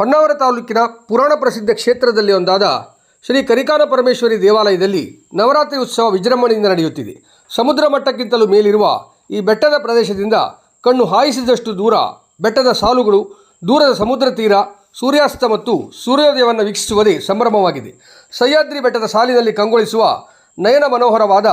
ಹೊನ್ನಾವರ ತಾಲೂಕಿನ ಪುರಾಣ ಪ್ರಸಿದ್ಧ ಕ್ಷೇತ್ರದಲ್ಲಿ ಒಂದಾದ ಶ್ರೀ ಕರಿಕಾನ ಪರಮೇಶ್ವರಿ ದೇವಾಲಯದಲ್ಲಿ ನವರಾತ್ರಿ ಉತ್ಸವ ವಿಜೃಂಭಣೆಯಿಂದ ನಡೆಯುತ್ತಿದೆ. ಸಮುದ್ರ ಮಟ್ಟಕ್ಕಿಂತಲೂ ಮೇಲಿರುವ ಈ ಬೆಟ್ಟದ ಪ್ರದೇಶದಿಂದ ಕಣ್ಣು ಹಾಯಿಸಿದಷ್ಟು ದೂರ ಬೆಟ್ಟದ ಸಾಲುಗಳು, ದೂರದ ಸಮುದ್ರ ತೀರ, ಸೂರ್ಯಾಸ್ತ ಮತ್ತು ಸೂರ್ಯೋದಯವನ್ನು ವೀಕ್ಷಿಸುವುದೇ ಸಂಭ್ರಮವಾಗಿದೆ. ಸಹ್ಯಾದ್ರಿ ಬೆಟ್ಟದ ಸಾಲಿನಲ್ಲಿ ಕಂಗೊಳಿಸುವ ನಯನ ಮನೋಹರವಾದ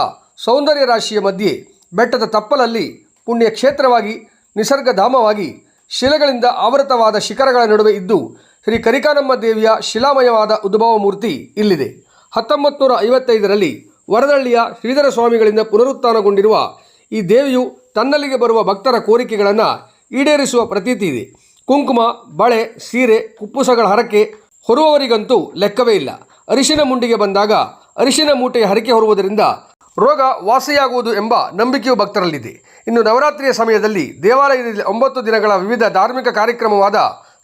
ಸೌಂದರ್ಯ ರಾಶಿಯ ಮಧ್ಯೆ ಬೆಟ್ಟದ ತಪ್ಪಲಲ್ಲಿ ಪುಣ್ಯ ಕ್ಷೇತ್ರವಾಗಿ ನಿಸರ್ಗಧಾಮವಾಗಿ ಶಿಲೆಗಳಿಂದ ಆವೃತವಾದ ಶಿಖರಗಳ ನಡುವೆ ಇದ್ದು, ಶ್ರೀ ಕರಿಕಾನಮ್ಮ ದೇವಿಯ ಶಿಲಾಮಯವಾದ ಉದ್ಭವ ಮೂರ್ತಿ ಇಲ್ಲಿದೆ. ಹತ್ತೊಂಬತ್ತು ನೂರ ಐವತ್ತೈದರಲ್ಲಿ ವರದಳ್ಳಿಯ ಶ್ರೀಧರ ಸ್ವಾಮಿಗಳಿಂದ ಪುನರುತ್ಥಾನಗೊಂಡಿರುವ ಈ ದೇವಿಯು ತನ್ನಲ್ಲಿಗೆ ಬರುವ ಭಕ್ತರ ಕೋರಿಕೆಗಳನ್ನು ಈಡೇರಿಸುವ ಪ್ರತೀತಿ ಇದೆ. ಕುಂಕುಮ, ಬಳೆ, ಸೀರೆ, ಕುಪ್ಪುಸಗಳ ಹರಕೆ ಹೊರುವವರಿಗಂತೂ ಲೆಕ್ಕವೇ ಇಲ್ಲ. ಅರಿಶಿನ ಮುಂಡಿಗೆ ಬಂದಾಗ ಅರಿಶಿನ ಮೂಟೆಯ ಹರಕೆ ಹೊರುವುದರಿಂದ ರೋಗ ವಾಸಿಯಾಗುವುದು ಎಂಬ ನಂಬಿಕೆಯು ಭಕ್ತರಲ್ಲಿದೆ. ಇನ್ನು ನವರಾತ್ರಿಯ ಸಮಯದಲ್ಲಿ ದೇವಾಲಯದಲ್ಲಿ ಒಂಬತ್ತು ದಿನಗಳ ವಿವಿಧ ಧಾರ್ಮಿಕ ಕಾರ್ಯಕ್ರಮವಾದ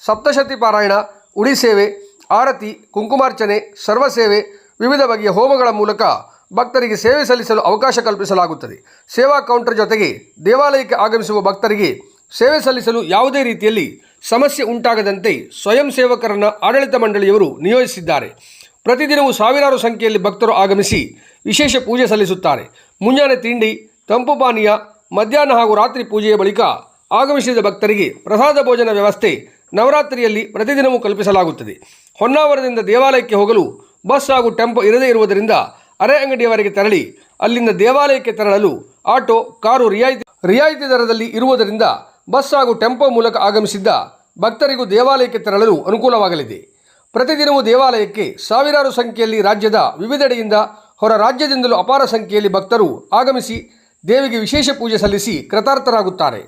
ಸಪ್ತಶತಿ ಪಾರಾಯಣ, ಉಡಿ ಸೇವೆ, ಆರತಿ, ಕುಂಕುಮಾರ್ಚನೆ ಸರ್ವಸೇವೆ ವಿವಿಧ ಬಗೆಯ ಹೋಮಗಳ ಮೂಲಕ ಭಕ್ತರಿಗೆ ಸೇವೆ ಸಲ್ಲಿಸಲು ಅವಕಾಶ ಕಲ್ಪಿಸಲಾಗುತ್ತದೆ. ಸೇವಾ ಕೌಂಟರ್ ಜೊತೆಗೆ ದೇವಾಲಯಕ್ಕೆ ಆಗಮಿಸುವ ಭಕ್ತರಿಗೆ ಸೇವೆ ಸಲ್ಲಿಸಲು ಯಾವುದೇ ರೀತಿಯಲ್ಲಿ ಸಮಸ್ಯೆ ಉಂಟಾಗದಂತೆ ಸ್ವಯಂ ಸೇವಕರನ್ನು ಆಡಳಿತ ಮಂಡಳಿಯವರು ನಿಯೋಜಿಸಿದ್ದಾರೆ. ಪ್ರತಿದಿನವೂ ಸಾವಿರಾರು ಸಂಖ್ಯೆಯಲ್ಲಿ ಭಕ್ತರು ಆಗಮಿಸಿ ವಿಶೇಷ ಪೂಜೆ ಸಲ್ಲಿಸುತ್ತಾರೆ. ಮುಂಜಾನೆ ತಿಂಡಿ, ತಂಪು ಪಾನೀಯ, ಮಧ್ಯಾಹ್ನ ಹಾಗೂ ರಾತ್ರಿ ಪೂಜೆಯ ಬಳಿಕ ಆಗಮಿಸಿದ ಭಕ್ತರಿಗೆ ಪ್ರಸಾದ ಭೋಜನ ವ್ಯವಸ್ಥೆ ನವರಾತ್ರಿಯಲ್ಲಿ ಪ್ರತಿದಿನವೂ ಕಲ್ಪಿಸಲಾಗುತ್ತದೆ. ಹೊನ್ನಾವರದಿಂದ ದೇವಾಲಯಕ್ಕೆ ಹೋಗಲು ಬಸ್ ಹಾಗೂ ಟೆಂಪೋ ಇರದೇ ಇರುವುದರಿಂದ ಅರೆ ಅಂಗಡಿಯವರೆಗೆ ತೆರಳಿ ಅಲ್ಲಿಂದ ದೇವಾಲಯಕ್ಕೆ ತೆರಳಲು ಆಟೋ, ಕಾರು ರಿಯಾಯಿತಿ ರಿಯಾಯಿತಿ ದರದಲ್ಲಿ ಇರುವುದರಿಂದ ಬಸ್ ಹಾಗೂ ಟೆಂಪೋ ಮೂಲಕ ಆಗಮಿಸಿದ್ದ ಭಕ್ತರಿಗೂ ದೇವಾಲಯಕ್ಕೆ ತೆರಳಲು ಅನುಕೂಲವಾಗಲಿದೆ. ಪ್ರತಿದಿನವೂ ದೇವಾಲಯಕ್ಕೆ ಸಾವಿರಾರು ಸಂಖ್ಯೆಯಲ್ಲಿ ರಾಜ್ಯದ ವಿವಿಧೆಡೆಯಿಂದ ಹೊರ ರಾಜ್ಯದಿಂದಲೂ ಅಪಾರ ಸಂಖ್ಯೆಯಲ್ಲಿ ಭಕ್ತರು ಆಗಮಿಸಿ ದೇವಿಗೆ ವಿಶೇಷ ಪೂಜೆ ಸಲ್ಲಿಸಿ ಕೃತಾರ್ಥರಾಗುತ್ತಾರೆ.